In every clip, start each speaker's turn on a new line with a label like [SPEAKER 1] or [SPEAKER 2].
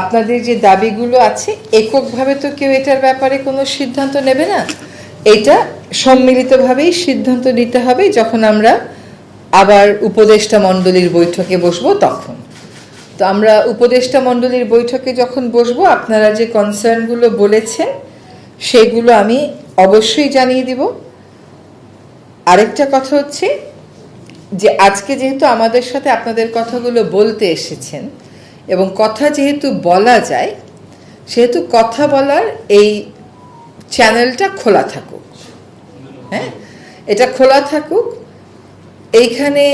[SPEAKER 1] আপনাদের যে দাবিগুলো আছে, এককভাবে তো কেউ এটার ব্যাপারে কোনো সিদ্ধান্ত নেবে না। এটা সম্মিলিতভাবেই সিদ্ধান্ত নিতে হবে যখন আমরা আবার উপদেষ্টা মণ্ডলীর বৈঠকে বসবো তখন। তো আমরা উপদেষ্টা মণ্ডলীর বৈঠকে যখন বসবো, আপনারা যে কনসার্নগুলো বলেছেন, সেগুলো আমি অবশ্যই জানিয়ে দিব। আরেকটা কথা হচ্ছে যে, আজকে যেহেতু আমাদের সাথে আপনাদের কথাগুলো বলতে এসেছেন এবং কথা যেহেতু বলা যায়, সেহেতু কথা বলার এই চ্যানেলটা খোলা থাকুক। হ্যাঁ? এটা খোলা থাকুক। এইখানে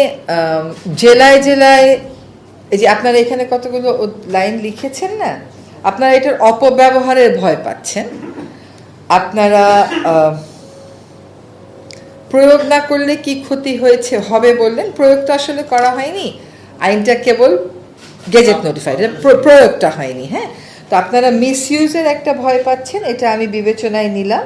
[SPEAKER 1] জেলায় জেলায়, এই যে আপনারা এখানে কতগুলো লাইন লিখেছেন না? আপনারা এটার অপব্যবহারের ভয় পাচ্ছেন। আপনারা প্রয়োগ না করলে কি ক্ষতি হয়েছে হবে বললেন। প্রয়োগ তো আসলে করা হয়নি। আইনটা কেবল গেজেট নোটিফাইড প্রয়োগটা হয়নি হ্যাঁ? তো আপনারা মিসইউজের একটা ভয় পাচ্ছেন, এটা আমি বিবেচনায় নিলাম।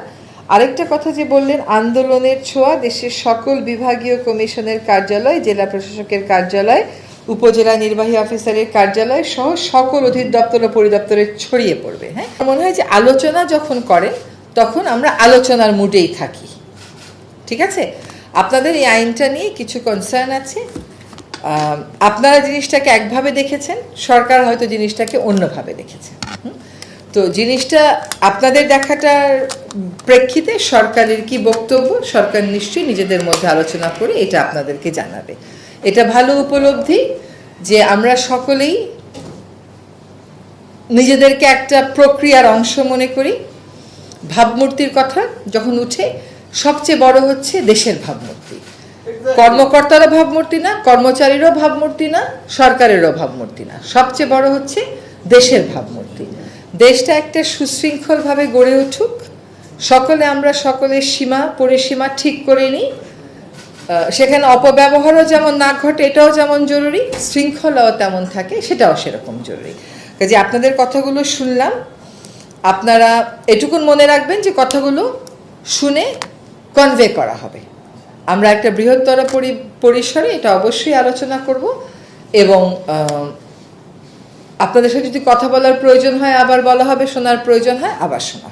[SPEAKER 1] আরেকটা কথা যে বললেন, আন্দোলনের ছোঁয়া দেশের সকল বিভাগীয় কমিশনের কার্যালয়, জেলা প্রশাসকের কার্যালয়, উপজেলা নির্বাহী অফিসারের কার্যালয় সহ সকল অধিদপ্তর ও পরিদপ্তরে ছড়িয়ে পড়বে হ্যাঁ? মনে হয় যে আলোচনা যখন করেন, তখন আমরা আলোচনার মুডেই থাকি। ঠিক আছে? আপনাদের এই আইনটা নিয়ে কিছু কনসার্ন আছে? আপনারা জিনিসটাকে একভাবে দেখেছেন, সরকার হয়তো জিনিসটাকে অন্যভাবে দেখেছে। তো জিনিসটা আপনাদের দেখাটার প্রেক্ষিতে সরকারের কি বক্তব্য, সরকার নিশ্চয়ই নিজেদের মধ্যে আলোচনা করে এটা আপনাদেরকে জানাবে। এটা ভালো উপলব্ধি যে আমরা সকলেই নিজেদেরকে একটা প্রক্রিয়ার অংশ মনে করি। ভাবমূর্তির কথা যখন উঠে, সবচেয়ে বড় হচ্ছে দেশের ভাবমূর্তি। কর্মকর্তারও ভাবমূর্তি না, কর্মচারীরও ভাবমূর্তি না, সরকারেরও ভাবমূর্তি না। সবচেয়ে বড় হচ্ছে দেশের ভাবমূর্তি। দেশটা একটা সুশৃঙ্খলভাবে গড়ে উঠুক। সকলে আমরা সকলের সীমা, পরিসীমা ঠিক করে নিই। সেখানে অপব্যবহারও যেমন না ঘটে, এটাও যেমন জরুরি, শৃঙ্খলাও তেমন থাকে, সেটাও সেরকম জরুরি। কাজে আপনাদের কথাগুলো শুনলাম। আপনারা এটুকুন মনে রাখবেন যে কথাগুলো শুনে কনভে করা হবে। আমরা একটা বৃহত্তর পরি- পরিসরে এটা অবশ্যই আলোচনা করব এবং আপনাদের সাথে যদি কথা বলার প্রয়োজন হয়, আবার বলা হবে, শোনার প্রয়োজন হয়, আবার শোনা